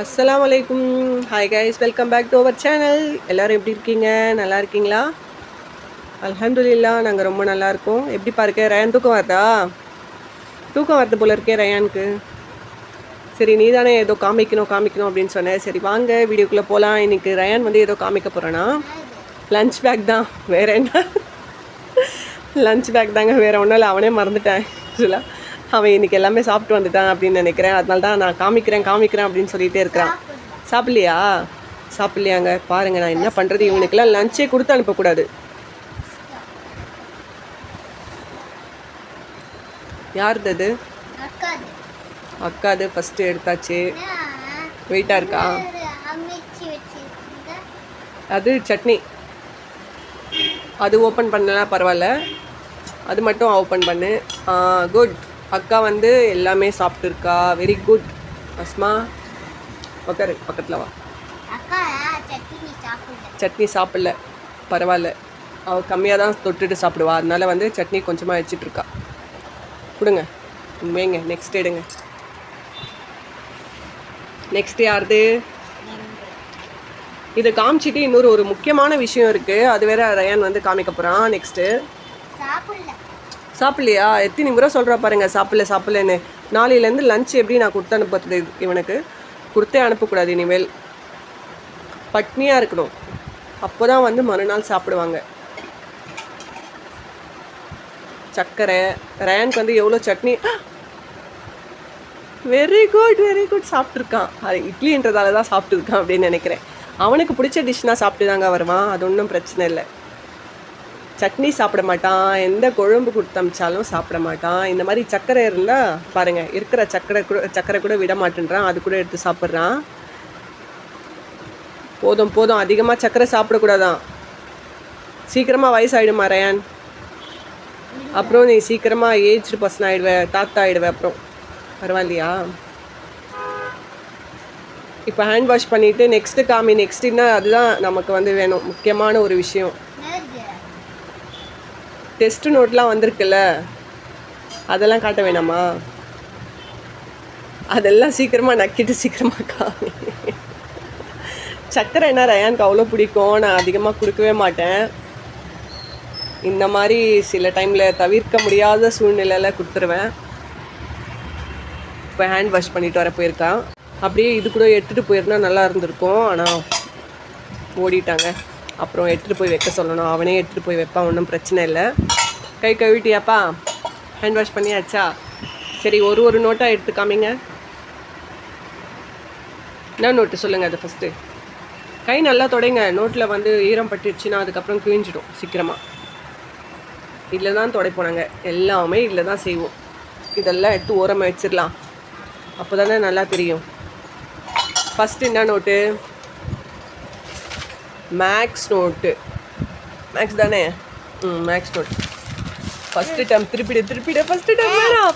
அஸ்லாம் அலைக்கும் hi guys welcome back to our channel எல்லோரும் எப்படி இருக்கீங்க? நல்லா இருக்கீங்களா? அலமதுல்லா நாங்கள் ரொம்ப நல்லா இருக்கோம். எப்படி பாருக்க ரயான் தூக்கம் வருதா? தூக்கம் வருது போல இருக்கே ரயானுக்கு சரி நீ தானே ஏதோ காமிக்கணும் காமிக்கணும் அப்படின்னு சொன்னேன். சரி வாங்க வீடியோக்குள்ளே போகலாம் இன்றைக்கி ரயான் வந்து ஏதோ காமிக்க போகிறேன்னா லஞ்ச் பேக் தான். வேறு என்ன? லஞ்ச் பேக் தாங்க வேறு ஒன்றும் இல்லை. அவனே மறந்துட்டேன். ஆக்சுவலாக அவன் இன்னைக்கு எல்லாமே சாப்பிட்டு வந்துட்டான் அப்படின்னு நினைக்கிறேன். அதனால தான் நான் காமிக்கிறேன் காமிக்கிறேன் அப்படின்னு சொல்லிட்டே இருக்கிறான். சாப்பிட்லையா? சாப்பிட்லையாங்க. பாருங்க நான் என்ன பண்ணுறது இவனுக்கெல்லாம் லஞ்சே கொடுத்து அனுப்பக்கூடாது. யாருது அது? அக்காது. அக்காது ஃபஸ்ட்டு எடுத்தாச்சு. வெயிட்டாக இருக்கா? அது சட்னி. அது ஓப்பன் பண்ணலாம் பரவாயில்ல. அது மட்டும் ஓப்பன் பண்ணு. குட் அக்கா வந்து எல்லாமே சாப்பிட்டுருக்கா. வெரி குட் அஸ்மா உக்காரு பக்கத்தில் வா. சட்னி சாப்பிடல. பரவாயில்ல. அவள் கம்மியாக தான் தொட்டுட்டு சாப்பிடுவா. அதனால வந்து சட்னி கொஞ்சமாக வச்சிட்டு இருக்கா. கொடுங்க. வைங்க நெக்ஸ்ட் எடுங்க. நெக்ஸ்ட் யாருது? இதை காமிச்சிட்டு இன்னொரு ஒரு முக்கியமான விஷயம் இருக்குது அது வேற ரயான் வந்து காமிக்க போகிறான் நெக்ஸ்ட்டு சாப்பிட்லையா? எத்தனை முறை சொல்கிறா பாருங்க சாப்பிடல சாப்பிடலன்னு. நாளையிலேருந்து லஞ்ச் எப்படி நான் கொடுத்து அனுப்புறது இவனுக்கு? கொடுத்தே அனுப்பக்கூடாது இனிமேல். பட்னியாக இருக்கணும். அப்போ தான் வந்து மறுநாள் சாப்பிடுவாங்க. சர்க்கரை ரயானுக்கு வந்து எவ்வளோ chutney? Very good very good சாப்பிட்ருக்கான் அது இட்லின்றதால தான் சாப்பிட்ருக்கான் அப்படின்னு நினைக்கிறேன். அவனுக்கு பிடிச்ச டிஷ்னால் சாப்பிட்டு தாங்க வருவான். அது ஒன்றும் பிரச்சனை இல்லை. சட்னி சாப்பிட மாட்டான் எந்த குழம்பு கொடுத்து அமிச்சாலும் சாப்பிட மாட்டான். இந்த மாதிரி சர்க்கரை இருந்தால் பாருங்கள் இருக்கிற சர்க்கரை கூட சர்க்கரை கூட விட மாட்டேன்றான் அது கூட எடுத்து சாப்பிட்றான். போதும் போதும் அதிகமாக சர்க்கரை சாப்பிடக்கூடாதான். சீக்கிரமாக வயசாகிடும் ரயான் அப்புறம் நீ சீக்கிரமாக ஏஜ்டு பர்சன் ஆகிடுவேன் தாத்தா ஆகிடுவேன் அப்புறம். பரவாயில்லையா? இப்போ ஹேண்ட் வாஷ் பண்ணிவிட்டு நெக்ஸ்ட்டு காமி நெக்ஸ்ட்டுன்னா அதுதான் நமக்கு வந்து வேணும் முக்கியமான ஒரு விஷயம். டெஸ்ட் நோட்லாம் வந்திருக்குல்ல? அதெல்லாம் காட்ட வேணாமா? அதெல்லாம் சீக்கிரமாக நக்கிட்டு சீக்கிரமாக காமி சக்கரை என்ன ரயானுக்கு அவ்வளோ பிடிக்கும்? நான் அதிகமாக கொடுக்கவே மாட்டேன். இந்த மாதிரி சில டைமில் தவிர்க்க முடியாத சூழ்நிலையில் கொடுத்துருவேன். இப்போ ஹேண்ட் வாஷ் பண்ணிட்டு வர போயிருக்கான். அப்படியே இது கூட எடுத்துகிட்டு போயிருந்தா நல்லா இருந்திருக்கும். ஆனால் ஓடிட்டாங்க. அப்புறம் எடுத்துகிட்டு போய் வைக்க சொல்லணும். அவனே எடுத்துகிட்டு போய் வைப்பான் ஒன்றும் பிரச்சனை இல்லை. கை கழுவிட்டியாப்பா? ஹேண்ட் வாஷ் பண்ணியாச்சா? சரி ஒரு ஒரு நோட்டாக எடுத்து காமிங்க என்ன நோட்டு சொல்லுங்கள் அது ஃபஸ்ட்டு கை நல்லா தொடைங்க. நோட்டில் வந்து ஈரம் பட்டுடுச்சுன்னா அதுக்கப்புறம் கிழிஞ்சிடும் சீக்கிரமாக இதில் தான் தொடைப்போம் நாங்கள் எல்லாமே இதில் தான் செய்வோம். இதெல்லாம் எடுத்து ஓரமாக வச்சிடலாம். அப்போ தானே நல்லா தெரியும். ஃபஸ்ட்டு என்ன நோட்டு மேக்ஸ் நோட்டு மேக்ஸ் தானே? ம் மேக்ஸ் நோட் ஃபஸ்ட்டு டைம் திருப்பிடு திருப்பிடு. ஃபஸ்ட்டு டைம் வேணாம்.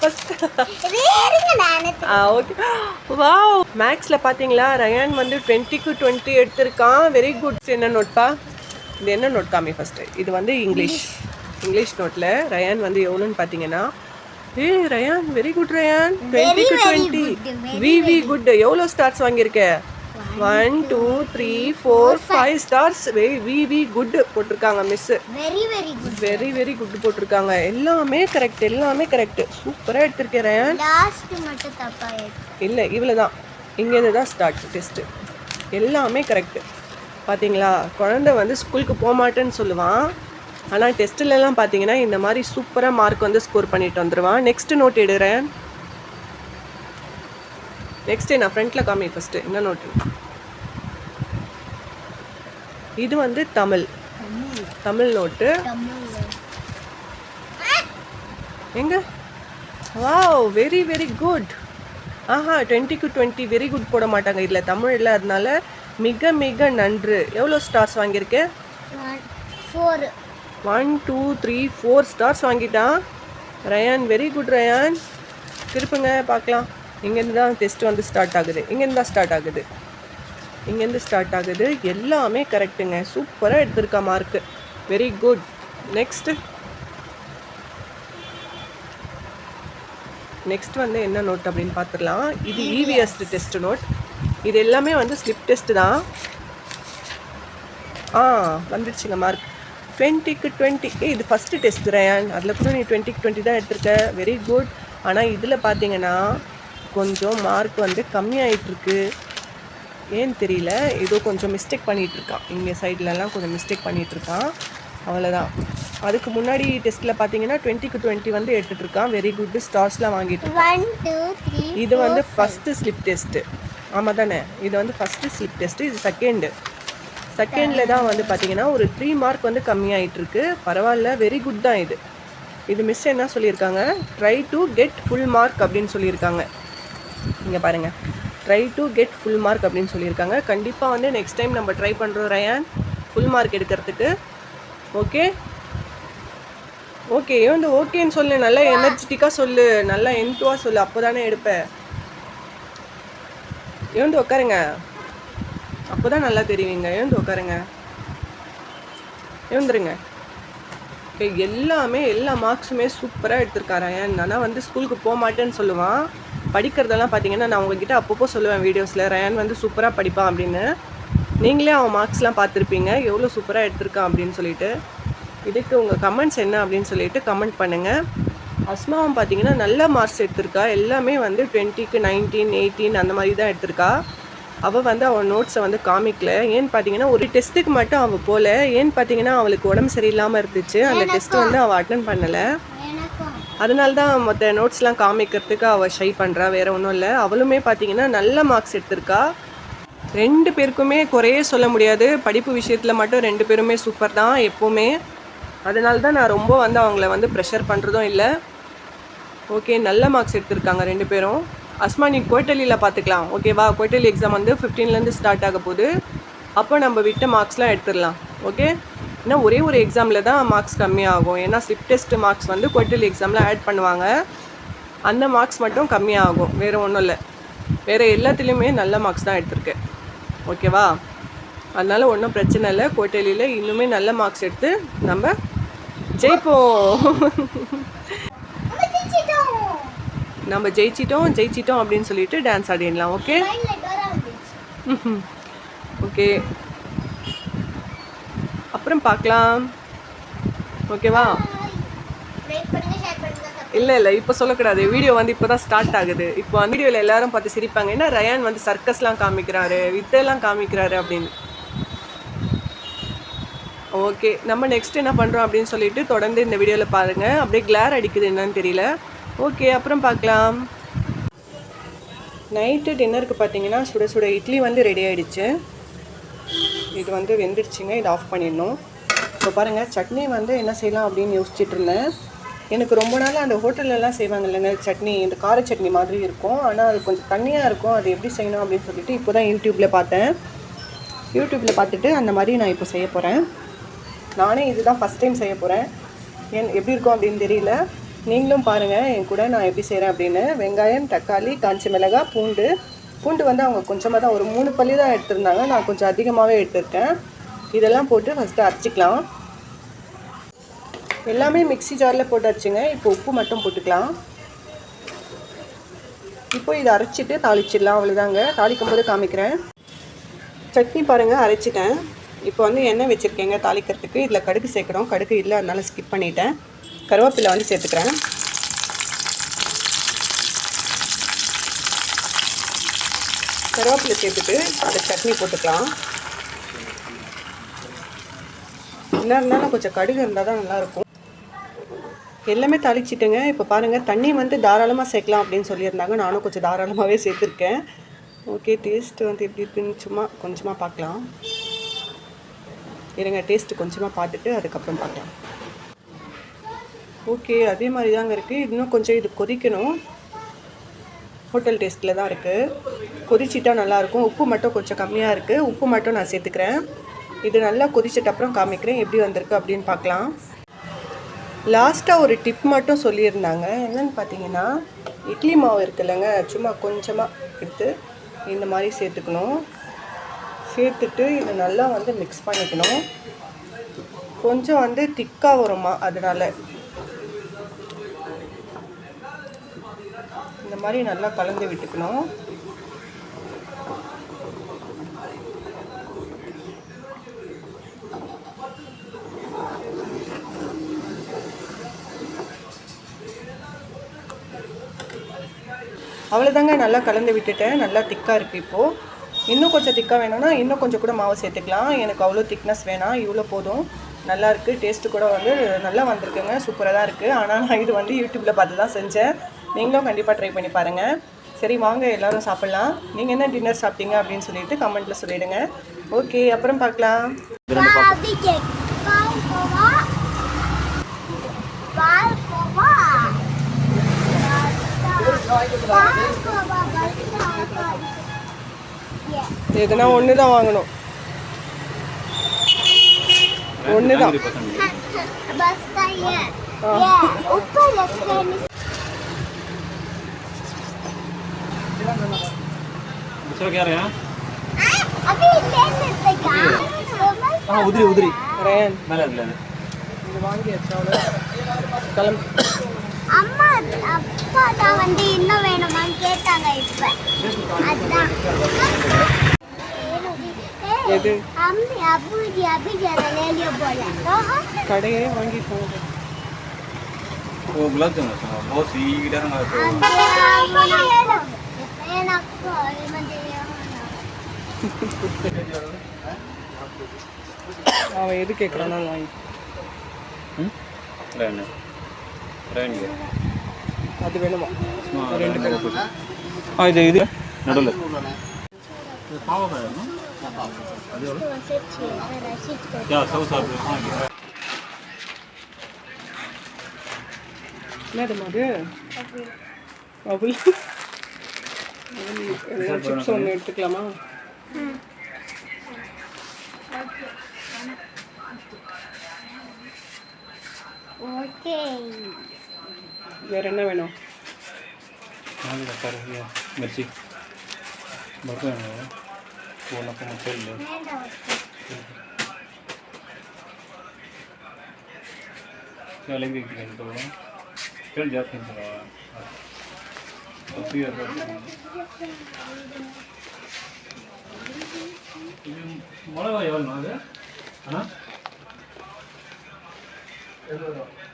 நானே ஆ ஓகே வாவ் மேக்ஸில் பார்த்தீங்களா ரயான் வந்து டுவெண்ட்டிக்கு டுவெண்ட்டி எடுத்திருக்கான். வெரி குட் என்ன நோட்பா இது என்ன நோட் காமி ஃபஸ்ட்டு இது வந்து இங்கிலீஷ் இங்கிலீஷ் நோட்டில் ரயான் வந்து எவ்வளோன்னு பார்த்தீங்கன்னா ஏ ரயான் வெரி குட் ரயான் டுவெண்ட்டிக்கு டுவெண்ட்டி வி வி குட் எவ்வளோ ஸ்டார்ஸ் வாங்கியிருக்க? One two three four five stars V V good போட்டிருக்காங்க miss very very good very very good போட்டிருக்காங்க. எல்லாமே கரெக்ட் எல்லாமே கரெக்ட் சூப்பராக எடுத்திருக்கேன் ரயான் லாஸ்ட் மட்டும் தப்பா இருக்கு இல்லை இவ்வளோ தான் இங்கேருந்து தான் ஸ்டார்ட் டெஸ்ட்டு எல்லாமே கரெக்டு பார்த்தீங்களா குழந்தை வந்து ஸ்கூலுக்கு போக மாட்டேன்னு சொல்லுவான். ஆனால் டெஸ்ட்டுலலாம் பார்த்தீங்கன்னா இந்த மாதிரி சூப்பராக மார்க் வந்து ஸ்கோர் பண்ணிட்டு வந்துடுவான் நெக்ஸ்ட் நோட் எடுறேன் நெக்ஸ்ட்டு நான் ஃப்ரண்ட்டில் காமி ஃபஸ்ட்டு என்ன நோட்டு இது வந்து தமிழ். தமிழ் நோட்டு எங்க? வாவ் வெரி வெரி குட் ஆஹா டுவெண்ட்டிக்கு டுவெண்ட்டி வெரி குட் போட மாட்டாங்க இதில். தமிழ் இல்லாதனால மிக மிக நன்று. எவ்வளோ ஸ்டார்ஸ் வாங்கியிருக்கேன் four one two three four stars வாங்கிட்டான். ரயான் வெரி குட் ரயான் திருப்புங்க பார்க்கலாம். இங்கேருந்து தான் டெஸ்ட் வந்து ஸ்டார்ட் ஆகுது. இங்கேருந்து தான் ஸ்டார்ட் ஆகுது. இங்கேருந்து ஸ்டார்ட் ஆகுது. எல்லாமே கரெக்டுங்க சூப்பராக எடுத்திருக்கா mark very good next next வந்து என்ன நோட் அப்படின்னு பார்த்துடலாம். இது இவிஎஸ் டெஸ்ட் நோட் இது எல்லாமே வந்து ஸ்லிப் டெஸ்ட் தான். ஆ வந்துடுச்சுங்க மார்க் டுவெண்ட்டிக்கு டுவெண்ட்டி இது ஃபஸ்ட்டு டெஸ்ட் ரயான் அதில் கூட நீ டுவெண்ட்டிக்கு டுவெண்ட்டி தான் எடுத்திருக்க. வெரி குட் ஆனால் இதில் பார்த்தீங்கன்னா கொஞ்சம் மார்க் வந்து கம்மியாயிட்டிருக்கு. ஏன்னு தெரியல. ஏதோ கொஞ்சம் மிஸ்டேக் பண்ணிகிட்டு இருக்கான் இங்கே சைட்லலாம் கொஞ்சம் மிஸ்டேக் பண்ணிகிட்டு இருக்கான் அவ்வளோதான் அதுக்கு முன்னாடி டெஸ்ட்டில் பார்த்தீங்கன்னா டுவெண்ட்டிக்கு டுவெண்ட்டி வந்து எடுத்துகிட்டு இருக்கான் வெரி குட் ஸ்டார்ஸ்லாம் வாங்கிட்டு இது வந்து ஃபஸ்ட்டு ஸ்லிப் டெஸ்ட்டு ஆமாம் தானே? இது வந்து ஃபஸ்ட்டு ஸ்லிப் டெஸ்ட்டு இது செகண்டு செகண்டில் தான் வந்து பார்த்தீங்கன்னா ஒரு த்ரீ மார்க் வந்து கம்மியாயிட்டு இருக்கு பரவாயில்ல. வெரி குட் தான் இது. இது மிஸ் என்ன சொல்லியிருக்காங்க? Try to get full mark அப்படின்னு சொல்லியிருக்காங்க. இங்கே பாருங்கள் try to get full mark அப்படின்னு சொல்லியிருக்காங்க. கண்டிப்பாக வந்து நெக்ஸ்ட் டைம் நம்ம ட்ரை பண்ணுறோம் ரயான் ஃபுல் மார்க் எடுக்கிறதுக்கு. ஓகே ஓகே வந்து ஓகேன்னு சொல்லு. நல்லா எனர்ஜெட்டிக்காக சொல்லு. நல்லா என்டுவாக சொல்லு. அப்போ தானே எடுப்பேன் எழுந்து உட்காருங்க அப்போ தான் நல்லா தெரியுங்க எழுந்து உட்காருங்க எழுந்துருங்க எல்லாமே எல்லா மார்க்ஸுமே சூப்பராக எடுத்திருக்காரு ஏன் ஆனால் வந்து ஸ்கூலுக்கு போக மாட்டேன்னு சொல்லுவான். படிக்கிறதெல்லாம் பார்த்தீங்கன்னா நான் உங்ககிட்ட அப்பப்போ சொல்லுவேன் வீடியோஸில் ரயான் வந்து சூப்பராக படிப்பான் அப்படின்னு. நீங்களே அவன் மார்க்ஸ்லாம் பார்த்துருப்பீங்க. எவ்வளோ சூப்பராக எடுத்திருக்கான் அப்படின்னு சொல்லிட்டு. இதுக்கு உங்கள் கமெண்ட்ஸ் என்ன அப்படின்னு சொல்லிட்டு கமெண்ட் பண்ணுங்கள் அஸ்மாவும் பார்த்தீங்கன்னா நல்ல மார்க்ஸ் எடுத்திருக்கா. எல்லாமே வந்து டுவெண்ட்டிக்கு நைன்டீன் எயிட்டீன் அந்த மாதிரி தான் எடுத்திருக்கா. அவள் வந்து அவள் நோட்ஸை வந்து காமிக்கல. ஏன்னு பார்த்தீங்கன்னா ஒரு டெஸ்ட்டுக்கு மட்டும் அவள் போகல ஏன்னு பார்த்தீங்கன்னா அவளுக்கு உடம்பு சரியில்லாமல் இருந்துச்சு. அந்த டெஸ்ட் வந்து அவள் அட்டன் பண்ணலை. அதனால தான் மற்ற நோட்ஸ்லாம் காமிக்கிறதுக்கு அவள் ஷை பண்ணுறா வேறு ஒன்றும் இல்லை. அவளுமே பார்த்தீங்கன்னா நல்ல மார்க்ஸ் எடுத்திருக்கா. ரெண்டு பேருக்குமே குறையே சொல்ல முடியாது. படிப்பு விஷயத்தில் மட்டும் ரெண்டு பேருமே சூப்பர் தான் எப்போவுமே. அதனால தான் நான் ரொம்ப வந்து அவங்கள வந்து ப்ரெஷர் பண்ணுறதும் இல்லை. ஓகே நல்ல மார்க்ஸ் எடுத்திருக்காங்க ரெண்டு பேரும். அஸ்மா நீ கோட்டலியில் பார்த்துக்கலாம் ஓகேவா கோட்டலி எக்ஸாம் வந்து ஃபிஃப்டீன்லேருந்து ஸ்டார்ட் ஆக போகுது. அப்போ நம்ம விட்ட மார்க்ஸ்லாம் எடுத்துடலாம். ஓகே ஏன்னா ஒரே ஒரு எக்ஸாமில் தான் மார்க்ஸ் கம்மியாகும். ஏன்னா ஸ்லிப் டெஸ்ட் மார்க்ஸ் வந்து கோட்டலி எக்ஸாமில் ஆட் பண்ணுவாங்க. அந்த மார்க்ஸ் மட்டும் கம்மியாகும். வேறு ஒன்றும் இல்லை. வேறு எல்லாத்துலேயுமே நல்ல மார்க்ஸ் தான் எடுத்திருக்கேன் ஓகேவா அதனால் ஒன்றும் பிரச்சனை இல்லை. கோட்டலியில் இன்னுமே நல்ல மார்க்ஸ் எடுத்து நம்ம ஜெயிப்போம். நம்ம ஜெயிச்சிட்டோம் ஜெயிச்சிட்டோம் அப்படின்னு சொல்லிட்டு டான்ஸ் ஆடிடலாம். ஓகே ஓகே அப்புறம் பார்க்கலாம். ஓகேவா? இல்லை இல்லை இப்போ சொல்லக்கூடாது. வீடியோ வந்து இப்போ தான் ஸ்டார்ட் ஆகுது. இப்போ அந்த வீடியோவில் எல்லாரும் பார்த்து சிரிப்பாங்க. ஏன்னா ரயான் வந்து சர்க்கஸ்லாம் காமிக்கிறாரு வித்தையெல்லாம் காமிக்கிறாரு அப்படின்னு. ஓகே நம்ம நெக்ஸ்ட் என்ன பண்ணுறோம் அப்படின்னு சொல்லிட்டு தொடர்ந்து இந்த வீடியோவில் பாருங்கள் அப்படியே கிளார் அடிக்குது என்னன்னு தெரியல. ஓகே அப்புறம் பார்க்கலாம். நைட்டு டின்னருக்கு பார்த்தீங்கன்னா சுட சுட இட்லி வந்து ரெடி ஆகிடுச்சு இது வந்து வெந்துடுச்சுங்க இதை ஆஃப் பண்ணிடணும். இப்போ பாருங்கள் சட்னி வந்து என்ன செய்யலாம் அப்படின்னு யோசிச்சுட்டு இருந்தேன். எனக்கு ரொம்ப நாள் அந்த ஹோட்டல்லலாம் செய்வாங்க இல்லைங்க சட்னி இந்த கார சட்னி மாதிரி இருக்கும். ஆனால் அது கொஞ்சம் தண்ணியாக இருக்கும் அது எப்படி செய்யணும் அப்படின்னு சொல்லிட்டு இப்போ தான் யூடியூப்பில் பார்த்தேன். யூடியூப்பில் பார்த்துட்டு அந்த மாதிரி நான் இப்போ செய்ய போகிறேன் நானே இதுதான் ஃபஸ்ட் டைம் செய்ய போகிறேன் ஏன் எப்படி இருக்கும் அப்படின்னு தெரியல. நீங்களும் பாருங்கள் என் கூட நான் எப்படி செய்கிறேன் அப்படின்னு. வெங்காயம் தக்காளி காஞ்ச மிளகாய் பூண்டு பூண்டு வந்து அவங்க கொஞ்சமாக தான் ஒரு மூணு பள்ளி தான் எடுத்திருந்தாங்க. நான் கொஞ்சம் அதிகமாகவே எடுத்திருக்கேன். இதெல்லாம் போட்டு ஃபஸ்ட்டு அரைச்சிக்கலாம். எல்லாமே மிக்ஸி ஜாரில் போட்டு அரைச்சிங்க. இப்போ உப்பு மட்டும் போட்டுக்கலாம். இப்போ இதை அரைச்சிட்டு தாளிச்சிடலாம். அவ்வளோதாங்க தாளிக்கும் போது காமிக்கிறேன். சட்னி பாருங்கள் அரைச்சிட்டேன். இப்போ வந்து எண்ணெய் வச்சுருக்கேங்க தாளிக்கிறதுக்கு. இதில் கடுகு சேர்க்குறோம். கடுகு இல்லை அதனால் ஸ்கிப் பண்ணிட்டேன். கருவேப்பிலை வந்து சேர்த்துக்கிறேன். கருவேப்பிலை சேர்த்துட்டு அந்த சட்னி போட்டுக்கலாம். என்ன இருந்தாலும் கொஞ்சம் கடுகு இருந்தால் தான் நல்லாயிருக்கும். எல்லாமே தாளிச்சிட்டுங்க. இப்போ பாருங்கள் தண்ணி வந்து தாராளமாக சேர்க்கலாம் அப்படின்னு சொல்லியிருந்தாங்க. நானும் கொஞ்சம் தாராளமாகவே சேர்த்துருக்கேன். ஓகே டேஸ்ட் வந்து எப்படி இருக்குன்னு சும்மா கொஞ்சமாக பார்க்கலாம். இருங்க டேஸ்ட்டு கொஞ்சமாக பார்த்துட்டு அதுக்கப்புறம் பார்க்கலாம். ஓகே அதே மாதிரி தாங்க இருக்குது இன்னும் கொஞ்சம் இது கொதிக்கணும். ஹோட்டல் டேஸ்ட்டில் தான் இருக்குது கொதிச்சிட்டா நல்லாயிருக்கும். உப்பு மட்டும் கொஞ்சம் கம்மியாக இருக்குது உப்பு மட்டும் நான் சேர்த்துக்கிறேன். இது நல்லா கொதிச்சிட்ட அப்புறம் காமிக்கிறேன். எப்படி வந்திருக்கு அப்படின்னு பார்க்கலாம். லாஸ்ட்டாக ஒரு டிப் மட்டும் சொல்லியிருந்தாங்க. என்னென்னு பார்த்தீங்கன்னா இட்லி மாவு இருக்குல்லங்க. சும்மா கொஞ்சமாக எடுத்து இந்த மாதிரி சேர்த்துக்கணும். சேர்த்துட்டு இதை நல்லா வந்து மிக்ஸ் பண்ணிக்கணும். கொஞ்சம் வந்து திக்காக வருமா? அதனால். மாதிரி நல்லா கலந்து விட்டுக்கணும். அவ்வளோதாங்க நல்லா கலந்து விட்டுட்டேன். நல்லா திக்காக இருக்குது இப்போது இன்னும் கொஞ்சம் திக்காக வேணும்னா இன்னும் கொஞ்சம் கூட மாவு சேர்த்துக்கலாம். எனக்கு அவ்வளோ திக்னஸ் வேணாம். இவ்வளோ போதும். நல்லாயிருக்கு டேஸ்ட்டு கூட வந்து நல்லா வந்திருக்குங்க. சூப்பராக தான் இருக்குது ஆனால் நான் இது வந்து யூடியூப்பில் பார்த்து தான் செஞ்சேன். நீங்களும் கண்டிப்பாக ட்ரை பண்ணி பாருங்கள் சரி வாங்க எல்லாரும் சாப்பிட்லாம். நீங்கள் என்ன டின்னர் சாப்பிட்டீங்க அப்படின்னு சொல்லிட்டு கமெண்ட்டில் சொல்லிவிடுங்க ஓகே அப்புறம் பார்க்கலாம். எதுனா ஒன்று தான் வாங்கணும் ஒன்று தான் बस का ये ये ऊपर रखते हैं दूसरा क्या रहे हैं अभी ले लेते क्या हाँ उधरी उधरी ரேன் மேலே அதில் இது வாங்கியாச்சு அவ்வளோ கிளம்பு அம்மா அப்பா தான் வந்து இன்னும் வேணுமான்னு கேட்டாங்க இப்ப அதான் எது? அம்மி அபுஜி அபிஜி அதை லேலியோ போல கடையே வாங்கிக்கோங்க वो गुलाब जामुन 해놨고 얼마 되려나 அவன் எது கேட்குறானோ வாங்கி அது வேணுமா? ரெண்டு பேரும் ஆ இது இது. நடுவில். என்னது அது அவ்வளோ சிப்ஸ் ஒன்று எடுத்துக்கலாமா? ஓகே வேற என்ன வேணும்? மிர்ச்சி பர்கர் வேணும். உனக்கு மட்டும் இல்லை. ಲಿಂಗಿಗೆ ಕೇಳ್ದು ಕೇಳಿ ಜಾಸ್ತಿ இது எவ்வளோ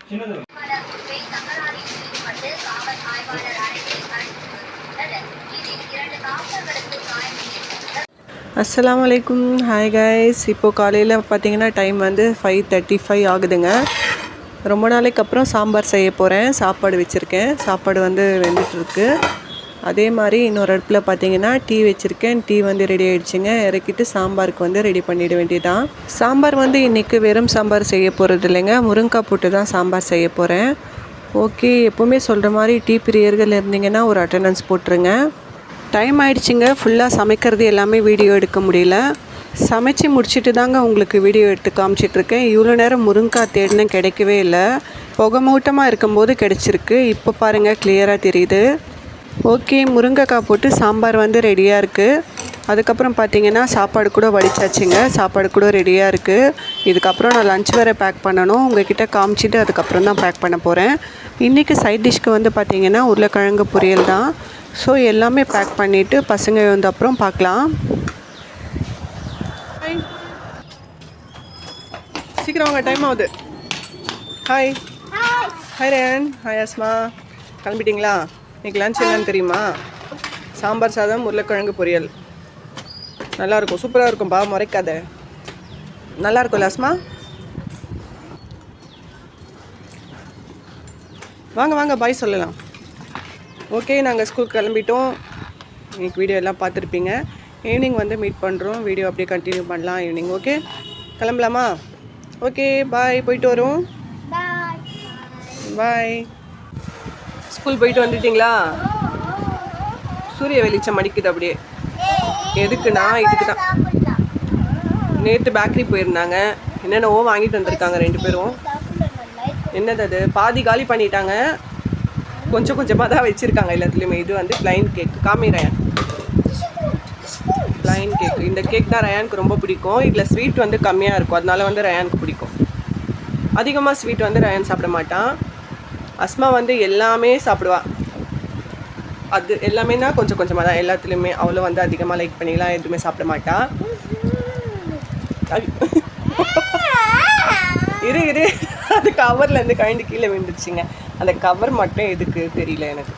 சின்னது அஸ்லாம் வலைக்கும் ஹாய் கைஸ் இப்போது காலையில் பார்த்தீங்கன்னா டைம் வந்து ஃபைவ் தேர்ட்டி ஃபைவ் ஆகுதுங்க. ரொம்ப நாளைக்கு அப்புறம் சாம்பார் செய்ய போகிறேன் சாப்பாடு வச்சுருக்கேன். சாப்பாடு வந்து வெந்துட்டுருக்கு. அதே மாதிரி இன்னொரு அடுப்பில் பார்த்தீங்கன்னா டீ வச்சுருக்கேன். டீ வந்து ரெடி ஆகிடுச்சிங்க இறக்கிட்டு சாம்பாருக்கு வந்து ரெடி பண்ணிட வேண்டியதான் சாம்பார் வந்து இன்றைக்கி வெறும் சாம்பார் செய்ய போகிறது இல்லைங்க. முருங்கைக்காய் போட்டு தான் சாம்பார் செய்ய போகிறேன் ஓகே எப்போவுமே சொல்கிற மாதிரி டீ பிரியர்கள் இருந்தீங்கன்னா ஒரு அட்டண்டன்ஸ் போட்டுருங்க. டைம் ஆயிடுச்சுங்க. ஃபுல்லாக சமைக்கிறது எல்லாமே வீடியோ எடுக்க முடியல. சமைச்சு முடிச்சுட்டு தாங்க உங்களுக்கு வீடியோ எடுத்து காமிச்சிட்ருக்கேன். இவ்வளோ நேரம் முருங்கைக்காய் தேடினேன் கிடைக்கவே இல்லை. புகை மூட்டமாக இருக்கும்போது கிடச்சிருக்கு. இப்போ பாருங்கள் கிளியராக தெரியுது. ஓகே முருங்கைக்காய் போட்டு சாம்பார் வந்து ரெடியாக இருக்குது அதுக்கப்புறம் பார்த்தீங்கன்னா சாப்பாடு கூட வடிச்சாச்சுங்க. சாப்பாடு கூட ரெடியாக இருக்குது இதுக்கப்புறம் நான் லஞ்ச் வேறு பேக் பண்ணணும். உங்ககிட்ட காமிச்சிட்டு அதுக்கப்புறம் தான் பேக் பண்ண போகிறேன் இன்றைக்கி சைட் டிஷ்க்கு வந்து பார்த்தீங்கன்னா உருளைக்கிழங்கு பொரியல் தான். ஸோ எல்லாமே பேக் பண்ணிவிட்டு பசங்க வந்த அப்புறம் பார்க்கலாம் சீக்கிரம் வாங்க டைம் ஆகுது. Hi hi Rayan hi Asma கிளம்பிட்டீங்களா? இன்னைக்கு லஞ்ச் என்னன்னு தெரியுமா? சாம்பார் சாதம் உருளைக்கிழங்கு பொரியல். நல்லா இருக்கும். சூப்பராக இருக்கும் பா முறைக்காத. நல்லா இருக்கும்ல அஸ்மா வாங்க வாங்க பாய் சொல்லலாம். ஓகே நாங்கள் ஸ்கூல் கிளம்பிட்டோம். இன்னைக்கு வீடியோ எல்லாம் பார்த்துருப்பீங்க. ஈவினிங் வந்து மீட் பண்ணுறோம் வீடியோ அப்படியே கண்டினியூ பண்ணலாம் ஈவினிங் ஓகே கிளம்பலாமா? ஓகே பாய் போயிட்டு வரும். பாய் ஸ்கூல் போயிட்டு வந்துட்டீங்களா? சூரிய வெளிச்சம் அடிக்குது அப்படியே. எதுக்குண்ணா இதுக்கு தான் நேற்று பேக்கரி போயிருந்தாங்க. என்னென்னவோ வாங்கிட்டு வந்திருக்காங்க ரெண்டு பேரும். என்னது அது? பாதி காலி பண்ணிட்டாங்க. கொஞ்சம் கொஞ்சமாக தான் வச்சுருக்காங்க எல்லாத்துலேயுமே. இது வந்து பிளைன் கேக் காமி ரயான். ப்ளைன் கேக் இந்த கேக் தான் ரயானுக்கு ரொம்ப பிடிக்கும். இதில் ஸ்வீட் வந்து கம்மியாக இருக்கும். அதனால வந்து ரயானுக்கு பிடிக்கும். அதிகமாக ஸ்வீட் வந்து ரயன் சாப்பிட மாட்டான். அஸ்மா வந்து எல்லாமே சாப்பிடுவா. அது எல்லாமேனா கொஞ்சம் கொஞ்சமாக தான். எல்லாத்துலேயுமே அவ்வளோ வந்து அதிகமாக லைக் பண்ணிலாம் எதுவுமே சாப்பிட மாட்டா. இரு இரு. அது கவர்லேருந்து கழண்டு கீழே விழுந்துருச்சுங்க. அந்த கவர் மட்டும் எதுக்கு தெரியல எனக்கு.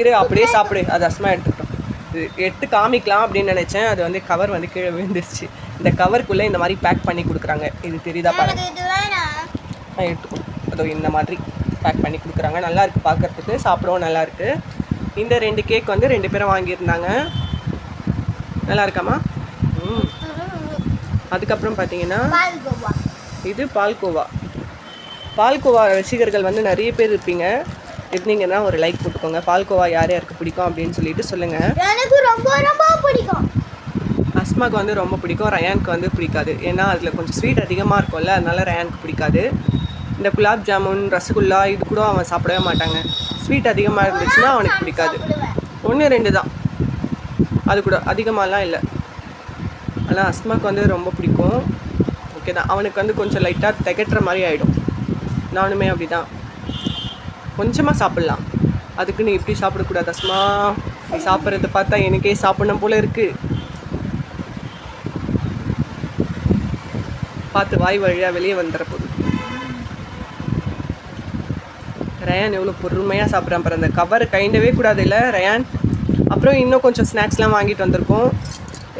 இரு அப்படியே சாப்பிடு. அது அஸ்மா எடுத்துக்கிட்டோம். இது எடுத்து காமிக்கலாம் அப்படின்னு நினச்சேன். அது வந்து கவர் வந்து கீழே விழுந்துருச்சு. இந்த கவருக்குள்ளே இந்த மாதிரி பேக் பண்ணி கொடுக்குறாங்க. இது தெரியுதா பாருங்க. எடுத்துக்கோ அதோ இந்த மாதிரி பேக் பண்ணி கொடுக்குறாங்க. நல்லா இருக்கு பார்க்கறதுக்கு. சாப்பிடவும் நல்லா இருக்கு. இந்த ரெண்டு கேக் வந்து ரெண்டு பேரும் வாங்கியிருந்தாங்க. நல்லா இருக்காமா? ம். அதுக்கப்புறம் பார்த்தீங்கன்னா இது பால்கோவா பால்கோவா ரசிகர்கள் வந்து நிறைய பேர் இருப்பீங்க. இருந்தீங்கன்னா ஒரு லைக் போட்டுக்கோங்க. பால்கோவா யார் யாருக்கு பிடிக்கும் அப்படின்னு சொல்லிட்டு சொல்லுங்கள் எனக்கு ரொம்ப ரொம்ப பிடிக்கும். அஸ்மாக்கு வந்து ரொம்ப பிடிக்கும். ரயானுக்கு வந்து பிடிக்காது. ஏன்னா அதில் கொஞ்சம் ஸ்வீட் அதிகமாக இருக்கும்ல அதனால ரயானுக்கு பிடிக்காது. இந்த குலாப் ஜாமுன் ரசகுல்லா இது கூட அவன் சாப்பிடவே மாட்டாங்க. ஸ்வீட் அதிகமாக இருந்துச்சுன்னா அவனுக்கு பிடிக்காது. ஒன்று ரெண்டு தான். அது கூட அதிகமாகலாம் இல்லை. ஆனால் அஸ்மாக்கு வந்து ரொம்ப பிடிக்கும். ஓகே தான். அவனுக்கு வந்து கொஞ்சம் லைட்டாக திகட்டுற மாதிரி ஆகிடும் நானுமே அப்படி தான் கொஞ்சமாக சாப்பிட்லாம். அதுக்கு நீ இப்படி சாப்பிடக்கூடாது அஸ்மா. நீ சாப்பிட்றத பார்த்தா எனக்கே சாப்பிடணும் போல இருக்குது பார்த்து வாய் வழியாக வெளியே வந்துட போகுது ரயான் எவ்வளோ பொறுமையாக சாப்பிட்றான் பாரு அந்த கவர் கைண்டவே கூடாது இல்லை ரயான்? அப்புறம் இன்னும் கொஞ்சம் ஸ்நாக்ஸ்லாம் வாங்கிட்டு வந்திருக்கோம்.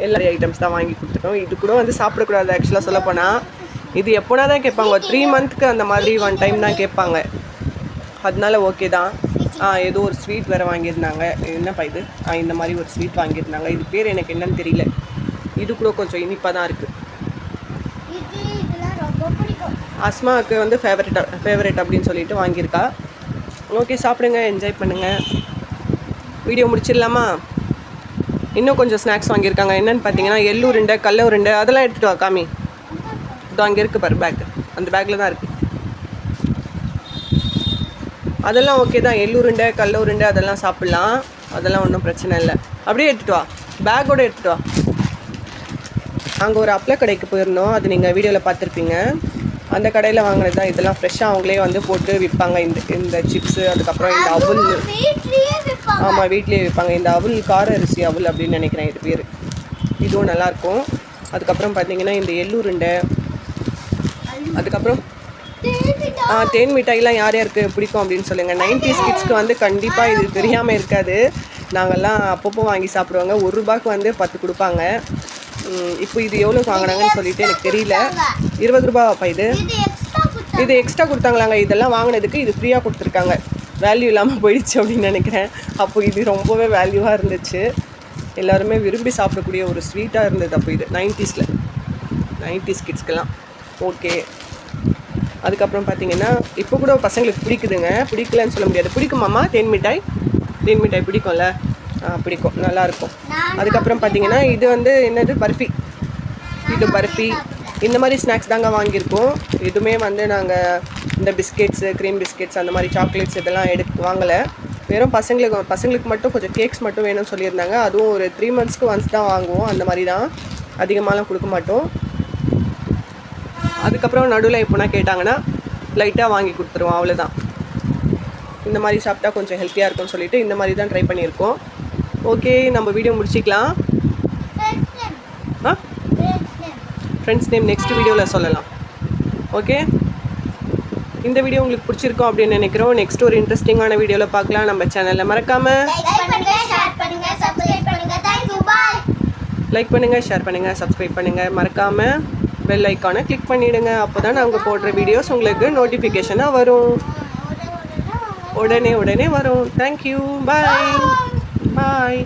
எல்லா ஐட்டம்ஸ் தான் வாங்கி கொடுத்துட்டோம். இது கூட வந்து சாப்பிடக்கூடாது ஆக்சுவலாக சொல்லப்போனால் இது எப்போனா தான் கேட்பாங்க. ஒரு த்ரீ மந்த்துக்கு அந்த மாதிரி ஒன் டைம் தான் கேட்பாங்க. அதனால ஓகே தான். ஆ ஏதோ ஒரு ஸ்வீட் வேறு வாங்கியிருந்தாங்க. என்னப்பா இது? ஆ இந்த மாதிரி ஒரு ஸ்வீட் வாங்கியிருந்தாங்க. இது பேர் எனக்கு என்னன்னு தெரியல. இது கூட கொஞ்சம் இனிப்பாக தான் இருக்குது இது இதெல்லாம் ரொம்ப பிடிக்கும் அஸ்மாவுக்கு வந்து ஃபேவரட் ஃபேவரட் அப்படின்னு சொல்லிட்டு வாங்கியிருக்கா. ஓகே சாப்பிடுங்க என்ஜாய் பண்ணுங்கள் வீடியோ முடிச்சிடலாமா? இன்னும் கொஞ்சம் ஸ்நாக்ஸ் வாங்கியிருக்காங்க. என்னன்னு பார்த்தீங்கன்னா எள்ளு உருண்டை கல்ல உருண்டை அதெல்லாம் எடுத்துகிட்டு வா காமி. இதோ அங்கே இருக்குது பாரு பேக் அந்த பேக்கில் தான் இருக்குது அதெல்லாம் ஓகே தான். எள்ளு உருண்டை கல்ல உருண்டை அதெல்லாம் சாப்பிட்லாம். அதெல்லாம் ஒன்றும் பிரச்சனை இல்லை. அப்படியே எடுத்துகிட்டு வா. பேக்கோடு எடுத்துகிட்டு வா. அங்கே ஒரு அப்பள கடைக்கு போயிருந்தோம். அது நீங்கள் வீடியோவில் பார்த்துருப்பீங்க. அந்த கடையில் வாங்கினது தான் இதெல்லாம் ஃப்ரெஷ்ஷாக அவங்களே வந்து போட்டு விற்பாங்க. இந்த இந்த சிப்ஸு அதுக்கப்புறம் இந்த அவுல். ஆமாம் வீட்லேயே விற்பாங்க. இந்த அவுல் கார அரிசி அவுல் அப்படின்னு நினைக்கிறேன் இது பேர். இதுவும் நல்லாயிருக்கும். அதுக்கப்புறம் பார்த்தீங்கன்னா இந்த எள்ளுருண்டை. அதுக்கப்புறம் தேன் மிட்டாய்லாம் யார் யாருக்கு பிடிக்கும் அப்படின்னு சொல்லுங்கள் நைன்டிஸ் கிட்ஸ்க்கு வந்து கண்டிப்பாக இது தெரியாமல் இருக்காது. நாங்கள்லாம் அப்பப்போ வாங்கி சாப்பிடுவாங்க. ஒரு ரூபாய்க்கு வந்து பத்து கொடுப்பாங்க. இப்போ இது எவ்வளோ வாங்கினாங்கன்னு சொல்லிட்டு எனக்கு தெரியல. இருபது ரூபாப்பா இது. இது எக்ஸ்ட்ரா குத்தா இது எக்ஸ்ட்ரா கொடுத்தாங்களாங்க. இதெல்லாம் வாங்கினதுக்கு இது ஃப்ரீயாக கொடுத்துருக்காங்க. வேல்யூ இல்லாமல் போயிடுச்சு அப்படின்னு நினைக்கிறேன். அப்போ இது ரொம்பவே வேல்யூவாக இருந்துச்சு. எல்லாருமே விரும்பி சாப்பிடக்கூடிய ஒரு ஸ்வீட்டாக இருந்தது அப்போ இது. நைன்ட்டீஸில் நைன்டிஸ் கிட்ஸ்க்கெல்லாம் ஓகே அதுக்கப்புறம் பார்த்தீங்கன்னா இப்போ கூட பசங்களுக்கு பிடிக்குதுங்க. பிடிக்கலன்னு சொல்ல முடியாது. பிடிக்குமாம்மா? தேன் மிட்டாய்? தேன் மிட்டாய் பிடிக்கும்ல. பிடிக்கும். நல்லாயிருக்கும். அதுக்கப்புறம் பார்த்தீங்கன்னா இது வந்து என்னது? பர்ஃபி. இது பர்ஃபி. இந்த மாதிரி ஸ்நாக்ஸ் தாங்க வாங்கியிருக்கோம். எதுவுமே வந்து நாங்கள் இந்த பிஸ்கெட்ஸு க்ரீம் பிஸ்கெட்ஸ் அந்த மாதிரி சாக்லேட்ஸ் இதெல்லாம் எடுத்து வாங்கலை. வெறும் பசங்களுக்கு பசங்களுக்கு மட்டும் கொஞ்சம் கேக்ஸ் மட்டும் வேணும்னு சொல்லியிருந்தாங்க. அதுவும் ஒரு த்ரீ மந்த்ஸ்க்கு ஒன்ஸ் தான் வாங்குவோம். அந்த மாதிரி தான். அதிகமாகலாம் கொடுக்க மாட்டோம். அதுக்கப்புறம் நடுவில் எப்போனா கேட்டாங்கன்னா லைட்டாக வாங்கி கொடுத்துருவோம். அவ்வளோதான் இந்த மாதிரி சாப்பிட்டா கொஞ்சம் ஹெல்த்தியாக இருக்கும்னு சொல்லிட்டு இந்த மாதிரி தான் ட்ரை பண்ணியிருக்கோம். ஓகே நம்ம வீடியோ முடிச்சிக்கலாம். ஃப்ரெண்ட்ஸ் நேம் ஆ ஃப்ரெண்ட்ஸ் நேம் நெக்ஸ்ட் வீடியோவில் சொல்லலாம். ஓகே இந்த வீடியோ உங்களுக்கு பிடிச்சிருக்கோம் அப்படின்னு நினைக்கிறோம். நெக்ஸ்ட் ஒரு இன்ட்ரெஸ்டிங்கான வீடியோவில் பார்க்கலாம். நம்ம சேனலில் மறக்காமல் லைக் லைக் பண்ணுங்கள் ஷேர் பண்ணுங்கள் சப்ஸ்கிரைப் பண்ணுங்கள் மறக்காமல் பெல் ஐக்கானை கிளிக் பண்ணிவிடுங்க அப்போ தான் நாங்கள் போடுற வீடியோஸ் உங்களுக்கு நோட்டிஃபிகேஷனாக வரும். உடனே உடனே வரும். தேங்க்யூ பாய் பாய்